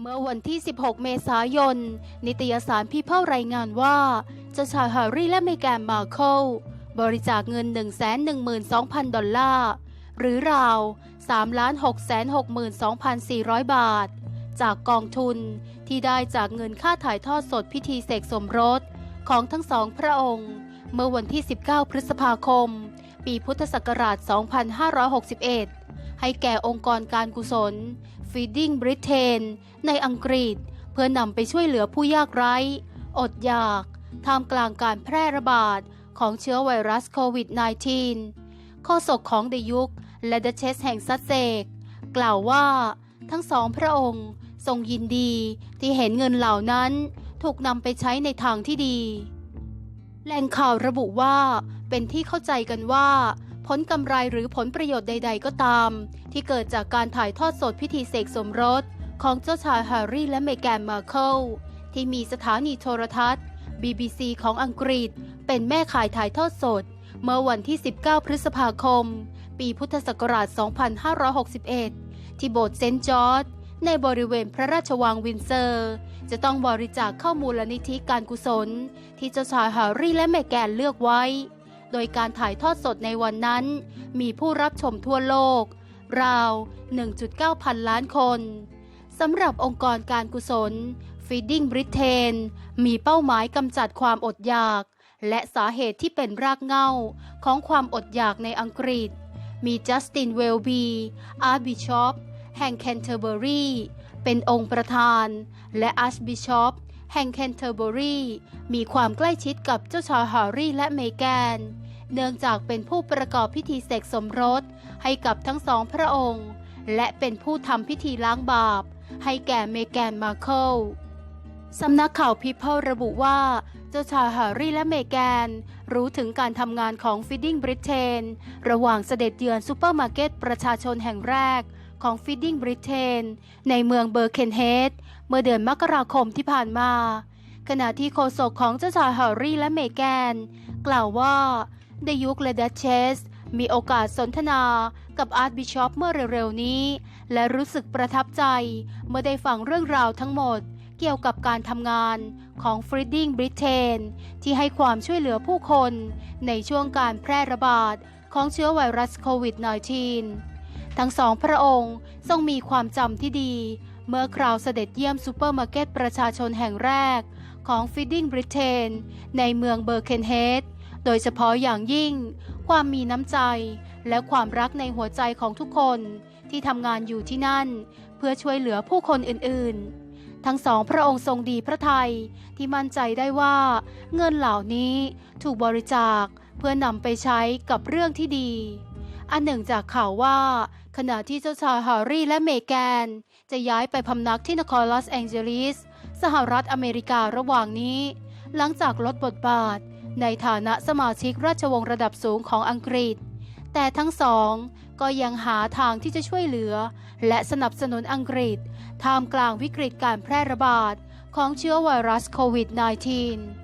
เมื่อวันที่ 16 เมษายน นิตยสารพีเพิลรายงานว่าเจ้าชายแฮร์รี่และเมแกนมาร์เคิลบริจาคเงิน 112,000 ดอลลาร์ หรือราว 3,662,400 บาท จากกองทุนที่ได้จากเงินค่าถ่ายทอดสดพิธีเสกสมรสของทั้งสองพระองค์ เมื่อวันที่ 19 พฤษภาคม ปีพุทธศักราช 2561 ให้แก่องค์กรการกุศล Feeding Britain ในอังกฤษ เพื่อนำไปช่วยเหลือผู้ยากไร้ อดอยาก ท่ามกลางการแพร่ระบาดของเชื้อไวรัสโควิด -19 โฆษกของเดยุกและเดเชสแห่งซัสเซก กล่าวว่าทั้งสองพระองค์ทรงยินดีที่เห็นเงินเหล่านั้นถูกนำไปใช้ในทางที่ดี แหล่งข่าวระบุว่าเป็นที่เข้าใจกันว่า ผลกำไรหรือผลประโยชน์ใด ๆ ก็ตาม ที่เกิดจากการถ่ายทอดสดพิธีเสกสมรส ของเจ้าชายแฮร์รี่และเมแกนมาร์เคิลที่มีสถานีโทรทัศน์ BBC ของอังกฤษ เป็นแม่ข่ายถ่ายทอดสด เมื่อวันที่ 19 พฤษภาคม ปีพุทธศักราช 2561 ที่โบสถ์เซนต์จอร์จในบริเวณพระราชวังวินเซอร์ จะต้องบริจาคเข้ามูลนิธิการกุศล ที่เจ้าชายแฮร์รี่และเมแกนเลือกไว้ โดยการถ่ายทอดสดในวันนั้น มีผู้รับชมทั่วโลก ราว 1.9 พันล้านคนสำหรับองค์กรการกุศล Feeding Britain มีเป้าหมายกำจัดความอดอยาก และสาเหตุที่เป็นรากเหง้าของความอดอยากในอังกฤษ มีจัสตินเวลบีอาร์บิชอปแห่งแคนเทอร์เบอรีเป็นองค์ประธาน และอาร์ชบิชอปแห่งแคนเทอร์เบอรีมีความใกล้ชิดกับเจ้าชายแฮร์รี่และเมแกน เนื่องจากเป็นผู้ประกอบพิธีเสกสมรสให้กับทั้งสองพระองค์ และเป็นผู้ทำพิธีล้างบาป ให้แก่เมแกนมาเคิลสำนักข่าวพีเพิลระบุว่า เจ้าชายแฮร์รี่และเมแกน รู้ถึงการทำงานของ Feeding Britain ระหว่างเสด็จเยือนซูเปอร์มาร์เก็ตประชาชนแห่งแรกของ Feeding Britain ในเมืองเบอร์เคนเฮดเมื่อเดือนมกราคมที่ผ่านมา ขณะที่โฆษกของเจ้าชายแฮร์รี่และเมแกน กล่าวว่าเดยุกและดัชเชสมีโอกาสสนทนากับอาร์ตบิชอปเมื่อเร็วๆนี้ และรู้สึกประทับใจ เมื่อได้ฟังเรื่องราวทั้งหมดเกี่ยวกับการทำงานของ Feeding Britain ที่ให้ความช่วยเหลือผู้คนในช่วงการแพร่ระบาดของเชื้อไวรัสโควิด -19 ทั้งสองพระองค์ทรงมีความจำที่ดี เมื่อคราวเสด็จเยี่ยมซูเปอร์มาร์เก็ตประชาชนแห่งแรก ของ Feeding Britain ในเมืองเบอร์เคนเฮดโดยเฉพาะอย่างยิ่ง ความมีน้ำใจและความรักในหัวใจของทุกคนที่ทำงานอยู่ที่นั่น เพื่อช่วยเหลือผู้คนอื่นๆ ทั้งสองพระองค์ทรงดีพระทัยที่มั่นใจได้ว่าเงินเหล่านี้ถูกบริจาคเพื่อนำไปใช้กับเรื่องที่ดี อันหนึ่งจากข่าวว่า ขณะที่เจ้าชายแฮร์รี่และเมแกน จะย้ายไปพำนักที่นครลอสแองเจลิส สหรัฐอเมริการะหว่างนี้ หลังจากลดบทบาท ในฐานะสมาชิกราชวงศ์ระดับสูงของอังกฤษ แต่ทั้งสองก็ยังหาทางที่จะช่วยเหลือ และสนับสนุนอังกฤษท่ามกลางวิกฤตการแพร่ระบาดของเชื้อไวรัสโควิด -19